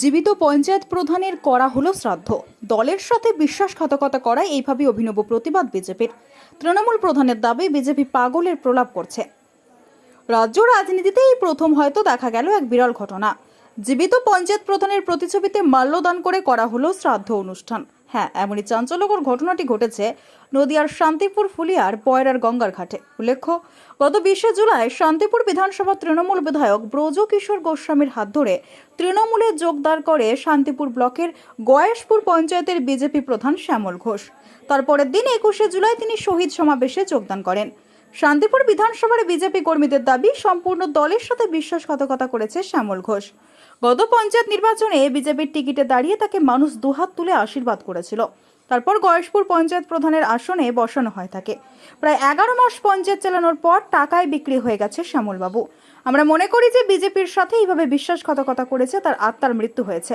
জীবিত পঞ্চায়েত প্রধানের করা হলো শ্রাদ্ধ। দলের সাথে বিশ্বাসঘাতকতা করায় এইভাবে অভিনব প্রতিবাদ বিজেপির। তৃণমূল প্রধানের দাবি বিজেপি পাগলের প্রলাপ করছে। রাজ্য রাজনীতিতে এই প্রথম হয়তো দেখা গেল এক বিরল ঘটনা। জীবিত পঞ্চায়েত প্রধানের প্রতিছবিতে মাল্যদান করে করা হলো শ্রাদ্ধ অনুষ্ঠান। হ্যাঁ এমনই চাঞ্চল্যকর ঘটনাটি ঘটেছে নদিয়ার শান্তিপুর ফুলিয়ার পয়রার গঙ্গার ঘাটে। উল্লেখ্য, গত বিশে জুলাই শান্তিপুর বিধানসভা তৃণমূল বিধায়ক ব্রজ কিশোর গোস্বামীর হাত ধরে তৃণমূলে যোগদান করে শান্তিপুর ব্লকের গয়েশপুর পঞ্চায়েতের বিজেপি প্রধান শ্যামল ঘোষ। তারপরের দিন একুশে জুলাই তিনি শহীদ সমাবেশে যোগদান করেন। শান্তিপুর বিধানসভার বিজেপি কর্মীদের দাবি, সম্পূর্ণ দলের সাথে বিশ্বাসঘাতকতা করেছে শ্যামল ঘোষ। গত পঞ্চায়েত নির্বাচনে বিজেপির টিকিটে দাঁড়িয়ে তাকে মানুষ দুহাত তুলে আশীর্বাদ করেছিল। তারপর গয়েশপুর পঞ্চায়েত প্রধানের আসনে বসানো হয় তাকে। প্রায় এগারো মাস পঞ্চায়েত চালানোর পর টাকায় বিক্রি হয়ে গেছে শ্যামলবাবু। আমরা মনে করি যে বিজেপির সাথে এইভাবে বিশ্বাসঘাতকতা করেছে, তার আত্মার মৃত্যু হয়েছে।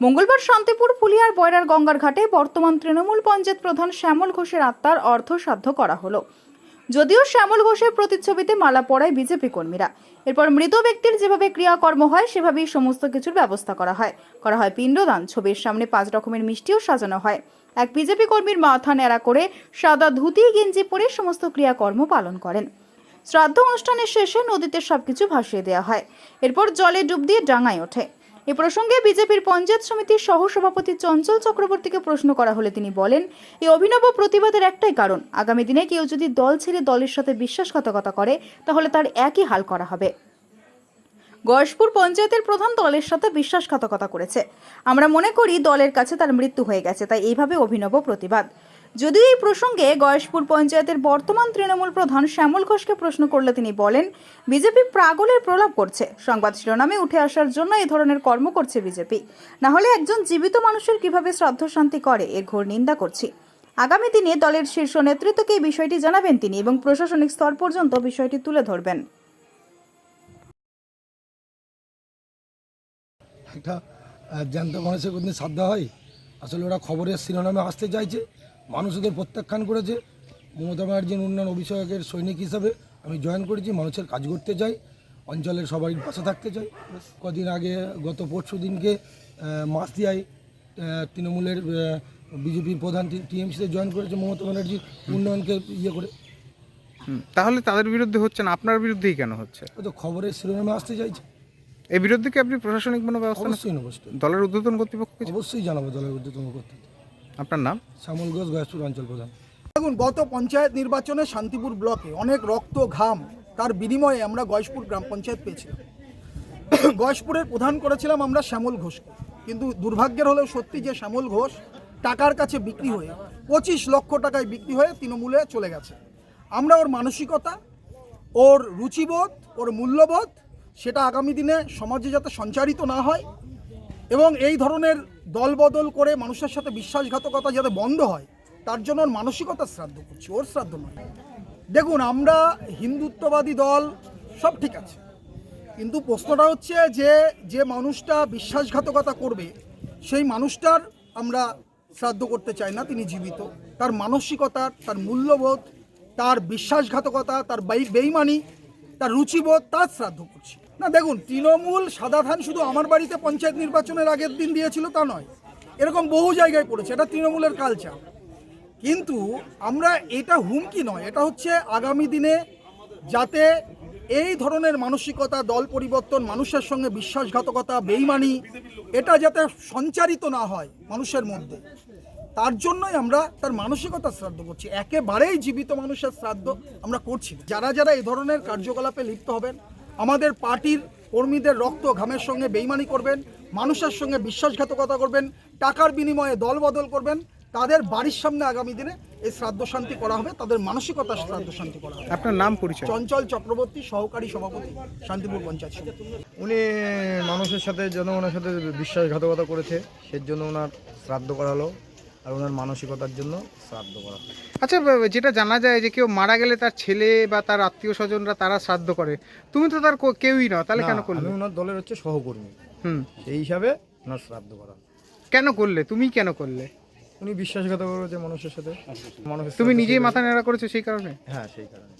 মঙ্গলবার শান্তিপুর ফুলিয়ার বয়রার, গঙ্গার ঘাটে বর্তমান তৃণমূল পঞ্চায়েত প্রধান শ্যামল ঘোষের আত্মার অর্থ সাধ্য করা হলো। যদিও শ্যামল ঘোষের প্রতিচ্ছবিতে মালা পড়ায় বিজেপি কর্মীরা এরপর মৃত ব্যক্তির যেভাবে ক্রিয়াকর্ম হয়, সেভাবেই সমস্ত কিছুর ব্যবস্থা করা হয়। করা হয় পিণ্ডদান, ছবির সামনে পাঁচ রকমের মিষ্টিও সাজানো হয়। এক বিজেপি কর্মীর মাথা ন্যাড়া করে সাদা ধুতি, গেঞ্জি পরে সমস্ত ক্রিয়াকর্ম পালন করেন। শ্রাদ্ধ অনুষ্ঠানের শেষে নদীতে সবকিছু ভাসিয়ে দেওয়া হয়। এরপর জলে ডুব দিয়ে ডাঙায় ওঠে। এ প্রসঙ্গে বিজেপির পঞ্চায়েত সমিতির সহসভাপতি চঞ্চল চক্রবর্তীকে প্রশ্ন করা হলে তিনি বলেন এই অভিনব প্রতিবাদের একটাই কারণ, আগামী দিনে কেউ যদি দল ছেড়ে দলের সাথে বিশ্বাসঘাতকতা করে, তাহলে তার একই হাল করা হবে। গয়েশপুর পঞ্চায়েতের প্রধান দলের সাথে বিশ্বাসঘাতকতা করেছে। আমরা মনে করি দলের কাছে তার মৃত্যু হয়ে গেছে, তাই এইভাবে অভিনব প্রতিবাদ। যদিও এই প্রসঙ্গে গয়েশপুর পঞ্চায়েতের বর্তমান তৃণমূল প্রধান শ্যামল ঘোষকে প্রশ্ন করলে তিনি বলেন, বিজেপি প্রাগলের প্রলাপ করছে। সংবাদ শিরোনামে উঠে আসার জন্য এই ধরনের কর্ম করছে বিজেপি। না হলে একজন জীবিত মানুষের কীভাবে শ্রাদ্ধ শান্তি করে এর ঘোর নিন্দা করছি। আগামী দিনে দলের শীর্ষ নেতৃত্বকে এই বিষয়টি জানাবেন তিনি এবং প্রশাসনিক স্তর পর্যন্ত বিষয়টি তুলে ধরবেন। একটা জ্যান্ত মানুষের কোনদিন শ্রদ্ধা হয়? আসলে ওরা খবরের শিরোনামে আসতে চাইছে। মানুষ ওদের প্রত্যাখ্যান করেছে। মমতা ব্যানার্জির উন্নয়ন অভিষেকের সৈনিক হিসাবে আমি জয়েন করেছি মানুষের কাজ করতে চাই অঞ্চলের সবাই পাশে থাকতে চাই। কদিন আগে গত পরশু দিনকে মাসদিয়ায় তৃণমূলের বিজেপির প্রধান টিএমসিতে জয়েন করেছে মমতা ব্যানার্জি উন্নয়নকে ইয়ে করে। তাহলে তাদের বিরুদ্ধে হচ্ছে না আপনার বিরুদ্ধেই কেন হচ্ছে? তো খবরের শিরোনামে আসতে চাইছে। এই বিরুদ্ধে কি আপনি প্রশাসনিক কোনো ব্যবস্থা নেন? অবশ্যই নেব step। দলের উদ্বোধন কর্তৃপক্ষ অবশ্যই জানাব দলের উদ্বোধন করতে আপনার নাম? শ্যামল ঘোষ গয়াসপুর অঞ্চল প্রধান। দেখুন গত পঞ্চায়েত নির্বাচনে শান্তিপুর ব্লকে অনেক রক্ত ঘাম তার বিনিময়ে আমরা গয়েশপুর গ্রাম পঞ্চায়েত পেয়েছিলাম। গয়েশপুরের প্রধান করেছিলাম আমরা শ্যামল ঘোষকে। কিন্তু দুর্ভাগ্যের হলেও সত্যি যে শ্যামল ঘোষ টাকার কাছে বিক্রি হয়ে পঁচিশ লক্ষ টাকায় বিক্রি হয়ে তৃণমূলে চলে গেছে। আমরা ওর মানসিকতা ওর রুচিবোধ ওর মূল্যবোধ সেটা আগামী দিনে সমাজে যাতে সঞ্চারিত না হয় এবং এই ধরনের দলবদল করে মানুষের সাথে বিশ্বাসঘাতকতা যাতে বন্ধ হয়, তার জন্য ওর মানসিকতা শ্রাদ্ধ করছি, ওর শ্রাদ্ধ নয়। দেখুন, আমরা হিন্দুত্ববাদী দল, সব ঠিক আছে। কিন্তু প্রশ্নটা হচ্ছে যে যে মানুষটা বিশ্বাসঘাতকতা করবে, সেই মানুষটার আমরা শ্রাদ্ধ করতে চাই না, তিনি জীবিত। তার মানসিকতা, তার মূল্যবোধ, তার বিশ্বাসঘাতকতা, তার বেই- বেইমানি, তার রুচিবোধ, তার শ্রাদ্ধ করছি। না, দেখুন, তৃণমূল সাদা ধান শুধু আমার বাড়িতে পঞ্চায়েত নির্বাচনের আগের দিন দিয়েছিল তা নয়। এরকম বহু জায়গায় পড়েছে, এটা তৃণমূলের কালচার কিন্তু আমরা এটা হুমকি নয়, এটা হচ্ছে আগামী দিনে যাতে এই ধরনের মানসিকতা, দল পরিবর্তন, মানুষের সঙ্গে বিশ্বাসঘাতকতা, বেইমানি, এটা যাতে সঞ্চারিত না হয় মানুষের মধ্যে, তার জন্যই আমরা তার মানসিকতা শ্রাদ্ধ করছি। একেবারেই জীবিত মানুষের শ্রাদ্ধ আমরা করছি যারা যারা এই ধরনের কার্যকলাপে লিপ্ত হবেন আমাদের পার্টির কর্মীদের রক্ত ঘামের সঙ্গে বেইমানি করবেন মানুষের সঙ্গে বিশ্বাসঘাতকতা করবেন টাকার বিনিময়ে দল বদল করবেন তাদের বাড়ির সামনে আগামী দিনে এই শ্রাদ্ধ শান্তি করা হবে তাদের মানসিকতা শ্রাদ্ধ শান্তি করা হবে। আপনার নাম পরিচয়? চঞ্চল চক্রবর্তী সহকারী সভাপতি শান্তিপুর পঞ্চায়েত সমিতি। উনি মানুষের সাথে জনগণের সাথে বিশ্বাসঘাতকতা করেছে সেই জন্য ওনার শ্রাদ্ধ করা হলো। আর ওনার মানসিকতার জন্য শ্রাদ্ধ করা আচ্ছা যেটা জানা যায় যে কেউ মারা গেলে তার ছেলে বা তার আত্মীয় স্বজনরা তারা শ্রাদ্ধ করে। তুমি তো তার কেউই না তাহলে কেন করলে? আমি ওনার দলের হচ্ছে সহকর্মী। হুম। সেই হিসাবে ওনার শ্রাদ্ধ করা কেন করলে? তুমি কেন করলে? উনি বিশ্বাসঘাতক করেছে মানুষের সাথে। মানুষের তুমি নিজেই মাথা নেড়া করেছ সেই কারণে? হ্যাঁ সেই কারণে।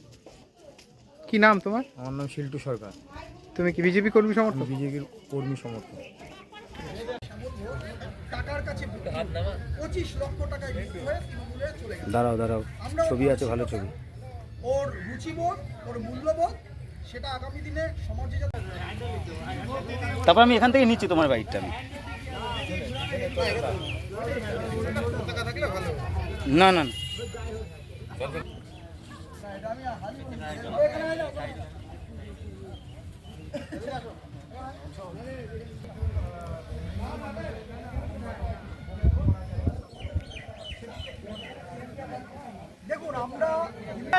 কি নাম তোমার? আমার নাম শিল্টু সরকার। তুমি কি বিজেপি কর্মী সমর্থক? বিজেপির কর্মী সমর্থক। কাছে পঁচিশ লক্ষ টাকায় বিক্রি হয়ে তৃণমূলে চলে গেছে। দাঁড়াও দাঁড়াও। ছবি আছে ভালো ছবি। ওর রুচিবোধ ওর মূল্যবোধ সেটা আগামী দিনে সমাজে তারপর আমি এখান থেকে নিচ্ছি তোমার বাইকটা আমি। না না না।